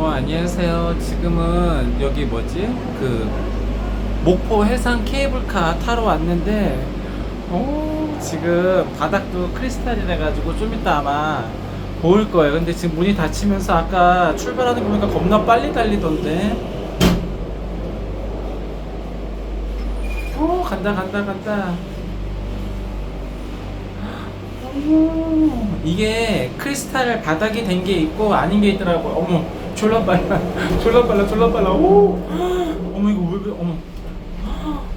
어, 안녕하세요. 지금은 여기 뭐지? 그 목포 해상 케이블카 타러 왔는데, 어, 지금 바닥도 크리스탈이라 가지고 좀 이따 아마 보일 거예요. 근데 지금 문이 닫히면서 아까 출발하는 거 보니까 겁나 빨리 달리던데. 어, 간다, 간다, 간다. 오, 이게 크리스탈 바닥이 된 게 있고 아닌 게 있더라고. 어머, 졸라 빨라, 졸라 빨라, 졸라 빨라. 오, 어머 이거 왜? 어머,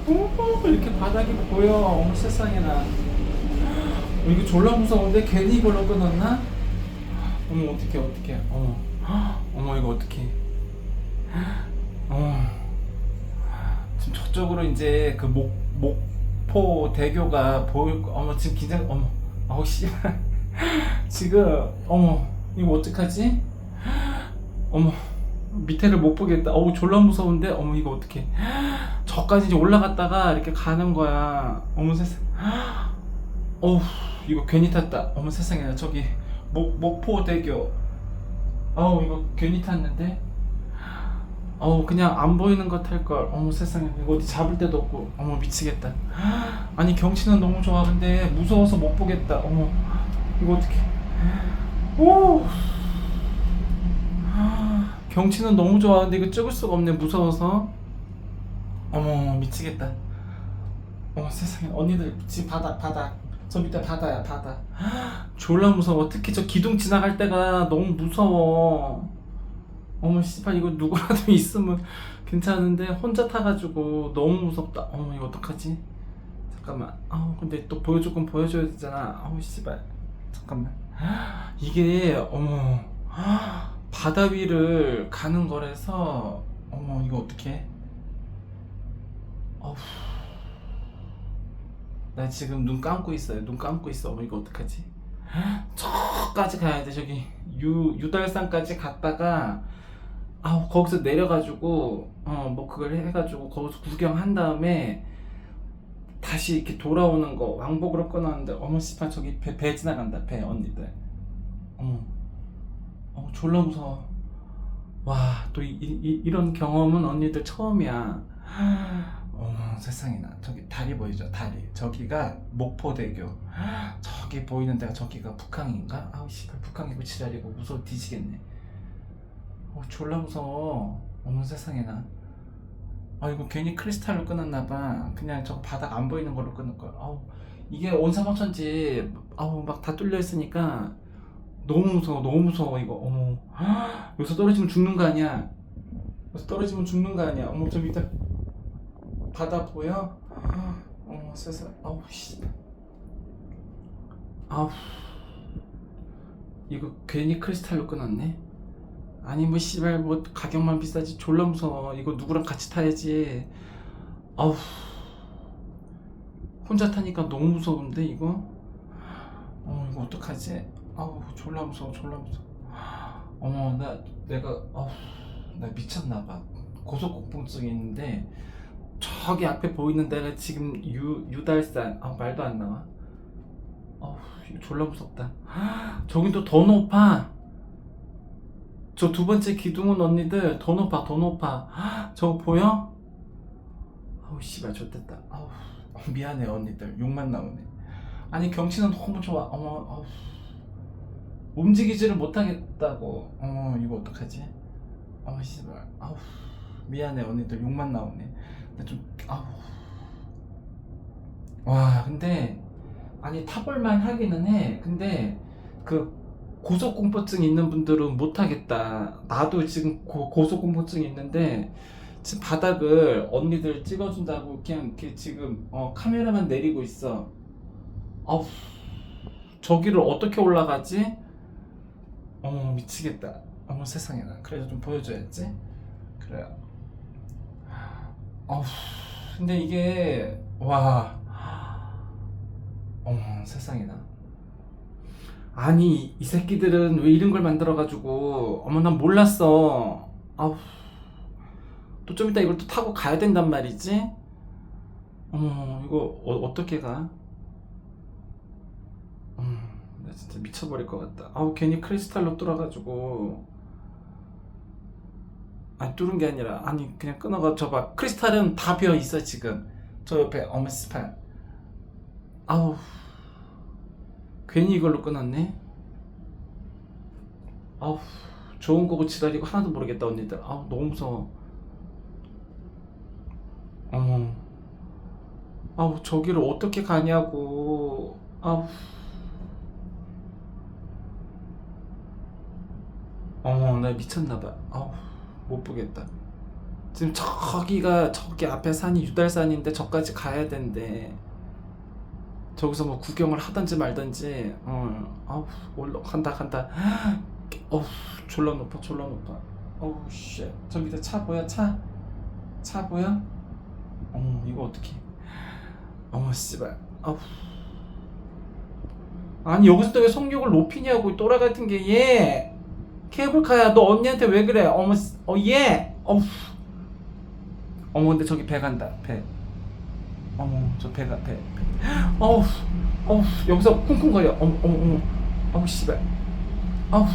어머 이렇게 바닥이 보여. 어머 세상에나. 어, 이거 졸라 무서운데 괜히 이걸로 끊었나? 어머 어떡해 어떡해. 어머, 어머 이거 어떡해. 어. 지금 저쪽으로 이제 그 목 목포 대교가 보일 거. 어머 지금 긴장. 어머. 아우 씨. 지금 어머 이거 어떡하지? 어머 밑에를 못 보겠다. 어우 졸라 무서운데. 어머 이거 어떡해. 저까지 이제 올라갔다가 이렇게 가는 거야. 어머 세상. 어우 이거 괜히 탔다. 어머 세상에 저기 목 목포 대교. 어우 이거 괜히 탔는데. 어우 그냥 안 보이는 거 탈 걸. 어머 세상에 이거 어디 잡을 데도 없고. 어머 미치겠다. 아니 경치는 너무 좋아. 근데 무서워서 못 보겠다. 어머 이거 어떻게? 오. 경치는 너무 좋아. 근데 이거 찍을 수가 없네. 무서워서. 어머 미치겠다. 어머 세상에 언니들 지금 바다 바다. 저 밑에 바다야 바다. 졸라 무서워. 특히 저 기둥 지나갈 때가 너무 무서워. 어머 씨발 이거 누구라도 있으면 괜찮은데 혼자 타가지고 너무 무섭다. 어머 이거 어떡하지? 잠깐만. 아우 근데 또 보여줄 건 보여줘야 되잖아. 아우 씨발. 잠깐만. 이게 어머 바다 위를 가는 거라서 어머 이거 어떡해? 어우. 나 지금 눈 감고 있어요. 눈 감고 있어. 어머 이거 어떡하지? 저까지 가야 돼. 저기 유 유달산까지 갔다가 아우 거기서 내려가지고 어 뭐 그걸 해가지고 거기서 구경한 다음에 다시 이렇게 돌아오는 거 왕복으로 끊었는데 어머 씨발 저기 배, 배 지나간다 배 언니들 어머 어 졸라 무서워. 와또 이런 경험은 언니들 처음이야. 어머 세상에나. 저기 다리 보이죠? 다리. 저기가 목포대교. 저기 보이는 데가 저기가 북항인가? 아우 씨발 북항이고 지랄이고 무서워. 뒤지겠네. 어 졸라 무서워. 어머 세상에나. 아 이거 괜히 크리스탈로 끊었나봐. 그냥 저 바닥 안 보이는 걸로 끊을 걸 아우 이게 온사방천지 아우 막 다 뚫려 있으니까 너무 무서워 너무 무서워 이거. 어머. 여기서 떨어지면 죽는 거 아니야. 여기서 떨어지면 죽는 거 아니야. 어머 저 밑에 바다 보여? 어머 세상. 아우 씨. 아우. 이거 괜히 크리스탈로 끊었네? 아니 뭐 씨발 뭐 가격만 비싸지. 졸라 무서워. 이거 누구랑 같이 타야지. 아우. 혼자 타니까 너무 무서운데 이거? 어 이거 어떡하지 아우 졸라 무서워 졸라 무서워. 어머 나 내가 아우 나 미쳤나 봐. 고소공포증이 있는데 저기 앞에 보이는 데가 지금 유 유달산. 아 말도 안 나와. 이거 졸라 무섭다. 저긴 또 더 높아. 저 두 번째 기둥은 언니들 더 높아 더 높아. 저거 보여? 아우 씨발 좋됐다. 아우 미안해 언니들. 욕만 나오네. 아니 경치는 너무 좋아. 어머 아우 움직이지를 못하겠다고 어머 이거 어떡하지? 어머 씨발 아우 미안해 언니들 욕만 나오네 근데 좀 아우 와 근데 아니 타볼만 하기는 해 근데 그 고소공포증 있는 분들은 못하겠다. 나도 지금 고, 고소공포증 있는데 지금 바닥을 언니들 찍어준다고 그냥 이렇게 지금 어, 카메라만 내리고 있어. 아우 저기를 어떻게 올라가지? 어머 미치겠다. 어머 세상에 나. 그래서 좀 보여줘야지. 그래요. 아우 근데 이게 와 어머 세상에 나. 아니 이 새끼들은 왜 이런 걸 만들어가지고 어머 난 몰랐어 아우 또 좀 이따 이걸 또 타고 가야 된단 말이지 어머 이거 어, 떻게 가? 진짜 미쳐버릴 것 같다. 아우 괜히 크리스탈로 뚫어가지고. 아니 뚫은 게 아니라 아니 그냥 끊어가 저봐. 크리스탈은 다 비어 있어 지금. 저 옆에 어머 스팔 아우. 괜히 이걸로 끊었네? 아우. 좋은 거고 지랄이고 하나도 모르겠다 언니들. 아우 너무 무서워. 어머. 아우 저기를 어떻게 가냐고. 아우 어머 나 미쳤나봐. 아우 못 보겠다. 지금 저기가 저기 앞에 산이 유달산인데 저까지 가야 된대. 저기서 뭐 구경을 하든지 말든지 어 아우 올라 간다 간다. 어우 졸라 높아 졸라 높아. 어우 쉣. 저기 밑에 차 보여? 차? 차 보여? 어머 이거 어떡해. 어머 씨발. 아우. 아니 여기서 또왜 속력을 높이냐고 이 또라 같은 게얘 케이블카야 너 언니한테 왜 그래? 어머 씨- 어 얘! 어우 어머 근데 저기 배 간다 배. 어머 저 배가 배, 배. 어우 어우 여기서 쿵쿵거려. 어머 어머 어머. 어우 씨발. 아우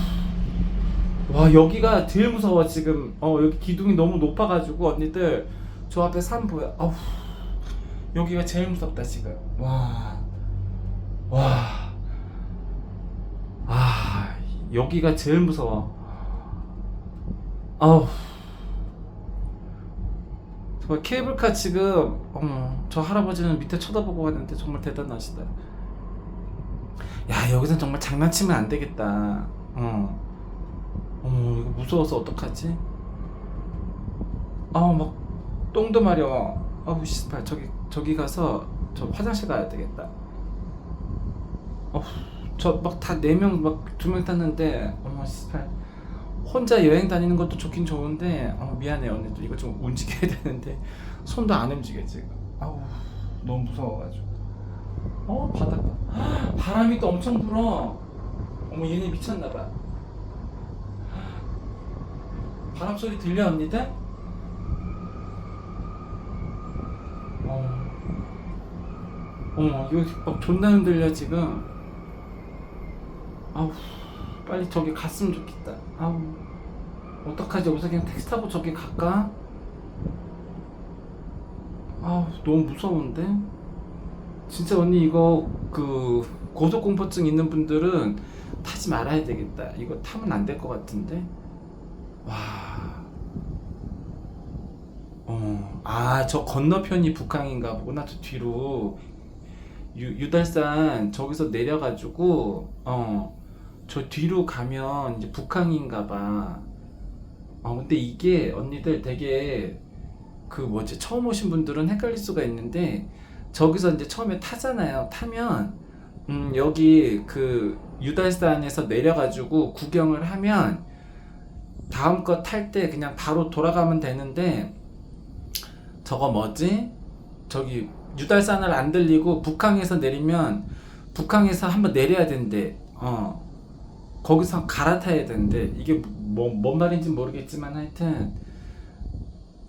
와 여기가 제일 무서워 지금. 어 여기 기둥이 너무 높아가지고 언니들 저 앞에 산 보여. 아우 여기가 제일 무섭다 지금. 와와. 아 여기가 제일 무서워. 아우. 정말 케이블카 지금 어머 저 할아버지는 밑에 쳐다보고 가는데 정말 대단하시다. 야 여기서 정말 장난치면 안 되겠다. 어. 어머 이거 무서워서 어떡하지? 아우 막 똥도 마려워 아우 씨발 저기 저기 가서 저 화장실 가야 되겠다. 어 저 막 다 네 명 막 두 명 탔는데 어머 씨발. 혼자 여행 다니는 것도 좋긴 좋은데 어, 미안해 언니들. 이거 좀 움직여야 되는데. 손도 안 움직여 지금. 아우 너무 무서워가지고. 어 바닷가 바람이 또 엄청 불어. 어머 얘네 미쳤나봐. 바람 소리 들려 언니들? 어. 어머 이거 막 존나 흔들려 지금 아우 빨리 저기 갔으면 좋겠다. 아우 어떡하지? 여기서 그냥 택시 타고 저기 갈까? 아우 너무 무서운데? 진짜 언니 이거 그 고소공포증 있는 분들은 타지 말아야 되겠다. 이거 타면 안 될 것 같은데? 와. 어, 아, 저 건너편이 북한인가 보구나. 저 뒤로. 유, 유달산 저기서 내려가지고, 어, 저 뒤로 가면 이제 북한인가 봐. 어, 근데 이게 언니들 되게 그 뭐지, 처음 오신 분들은 헷갈릴 수가 있는데, 저기서 이제 처음에 타잖아요. 타면, 음, 여기 그 유달산에서 내려가지고 구경을 하면, 다음 거 탈 때 그냥 바로 돌아가면 되는데, 저거 뭐지? 저기 유달산을 안 들리고 북항에서 내리면 북항에서 한번 내려야 된대. 어. 거기서 갈아타야 된대. 이게 뭐, 뭔 말인지 모르겠지만 하여튼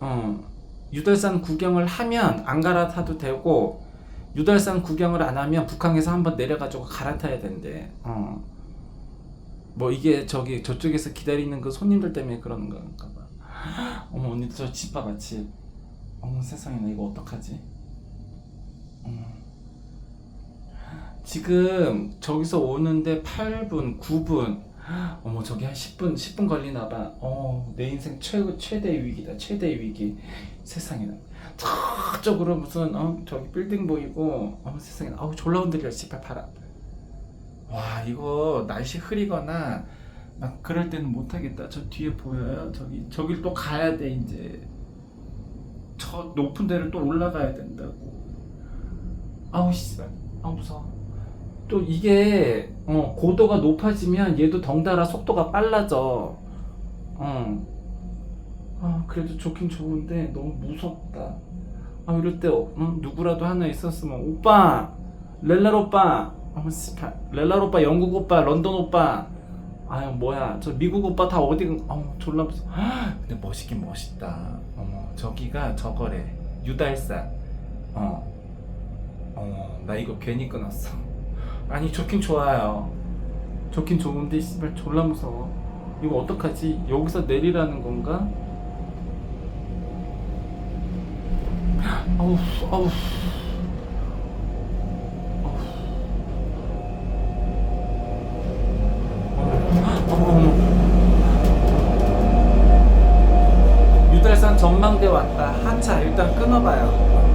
어. 유달산 구경을 하면 안 갈아타도 되고 유달산 구경을 안 하면 북항에서 한번 내려가지고 갈아타야 된대. 어. 뭐 이게 저기 저쪽에서 기다리는 그 손님들 때문에 그러는 건가 봐. 어머 언니 저 집 봐봐 집. 어머 세상에 나 이거 어떡하지? 어머. 지금 저기서 오는데 8분, 9분. 어머 저기 한 10분, 10분 걸리나 봐. 어, 내 인생 최고 최대 위기다. 최대 위기. 세상에. 저쪽으로 무슨 어, 저기 빌딩 보이고 어머 세상에. 아우 졸라 흔들려. 씨발 바람. 와, 이거 날씨 흐리거나 막 그럴 때는 못 하겠다. 저 뒤에 보여요? 저기 저길 또 가야 돼, 이제. 저 높은 데를 또 올라가야 된다고. 아우 씨발. 아우 무서워. 또 이게 어, 고도가 높아지면 얘도 덩달아 속도가 빨라져. 어. 아 그래도 좋긴 좋은데 너무 무섭다. 아 이럴 때 어, 음, 누구라도 하나 있었으면 오빠, 렐랄 오빠, 어 씨발, 렐랄 오빠, 영국 오빠, 런던 오빠. 아유 뭐야 저 미국 오빠 다 어디 어 졸라 무서. 근데 멋있긴 멋있다. 어머 저기가 저거래 유달산. 어. 어, 나 이거 괜히 끊었어. 아니 좋긴 좋아요 좋긴 좋은데 씨발 졸라 무서워 이거 어떡하지 여기서 내리라는 건가? 아우 아우 전망대 왔다. 한차 일단 끊어봐요.